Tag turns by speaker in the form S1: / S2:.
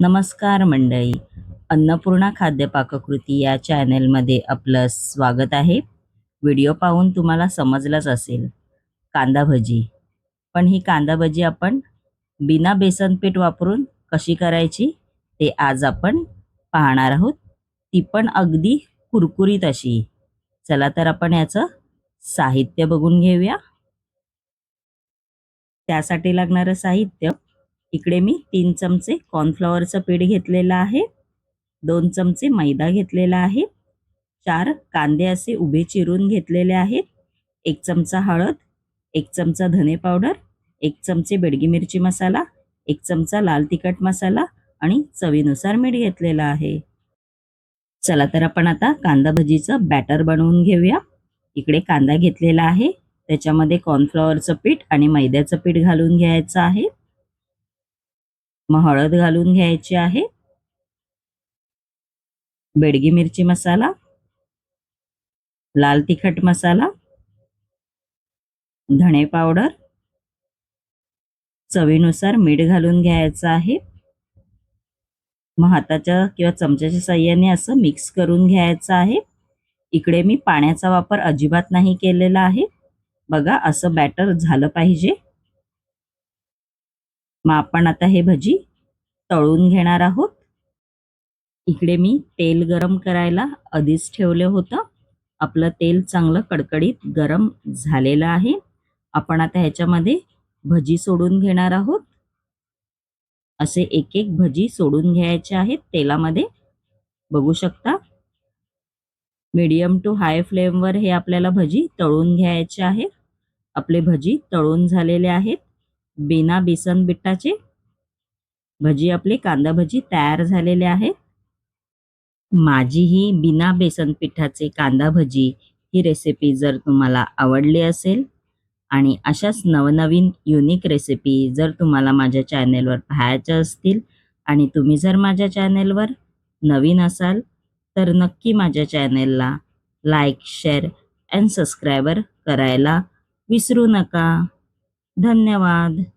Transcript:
S1: नमस्कार मंडळी. अन्नपूर्णा खाद्य पाककृती या चॅनेलमध्ये आपलं स्वागत आहे. व्हिडिओ पाहून तुम्हाला समजलंच असेल. कांदा भजी. पण ही कांदा भजी आपण बिना बेसन पीठ वापरून कशी करायची ते आज आपण पाहणार आहोत. ती पण अगदी कुरकुरीत अशी. चला तर आपण याचं साहित्य बघून घेऊया. त्यासाठी लागणारं साहित्य इकडे मी तीन चमचे कॉर्नफ्लॉवरचं पीठ घेतलेलं आहे. दोन चमचे मैदा घेतलेला आहे. चार कांदे असे उभे चिरून घेतलेले आहेत. एक चमचा हळद एक चमचा धने पावडर एक चमचे बेडगी मिरची मसाला एक चमचा लाल तिखट मसाला आणि चवीनुसार मीठ घेतलेलं आहे. चला तर आपण आता कांदा भजीचं बॅटर बनवून घेऊया. इकडे कांदा घेतलेला आहे. त्याच्यामध्ये कॉर्नफ्लॉवरचं पीठ आणि मैद्याचं पीठ घालून घ्यायचं आहे. मग हळद घालून घ्यायची आहे. बेडगी मिरची मसाला. लाल तिखट मसाला. धणे पावडर. चवीनुसार मीठ घालून घ्यायचं आहे. मग हाताच्या किंवा चमच्याच्या साह्याने असं मिक्स करून घ्यायचं आहे. इकडे मी पाण्याचा वापर अजिबात नाही केलेला आहे. बघा असं बॅटर झालं पाहिजे. मग आपण आता हे भजी तळून घेणार आहोत. इकडे मी तेल गरम करायला आधीच ठेवलं होतं. आपलं तेल चांगलं कडकडीत गरम झालेलं आहे. आपण आता ह्याच्यामध्ये भजी सोडून घेणार आहोत. असे एक एक भजी सोडून घ्यायचे आहेत तेलामध्ये. बघू शकता. मीडियम टू हाय फ्लेमवर हे आपल्याला भजी तळून घ्यायचे आहे आपले भजी तळून झालेले आहेत. बिना बेसन बिट्टाचे भजी आपली कांदा भजी तयार झालेली आहे माझी ही बिना बेसन पिठाचे कांदा भजी ही रेसिपी जर तुम्हाला आवडली असेल आणि अशाच नवनवीन युनिक रेसिपी जर तुम्हाला माझ्या चॅनेलवर पाहायच्या असतील आणि तुम्ही जर माझ्या चॅनेलवर नवीन असाल तर नक्की माझ्या चॅनेलला लाईक शेअर अँड सबस्क्रायबर करायला विसरू नका. धन्यवाद.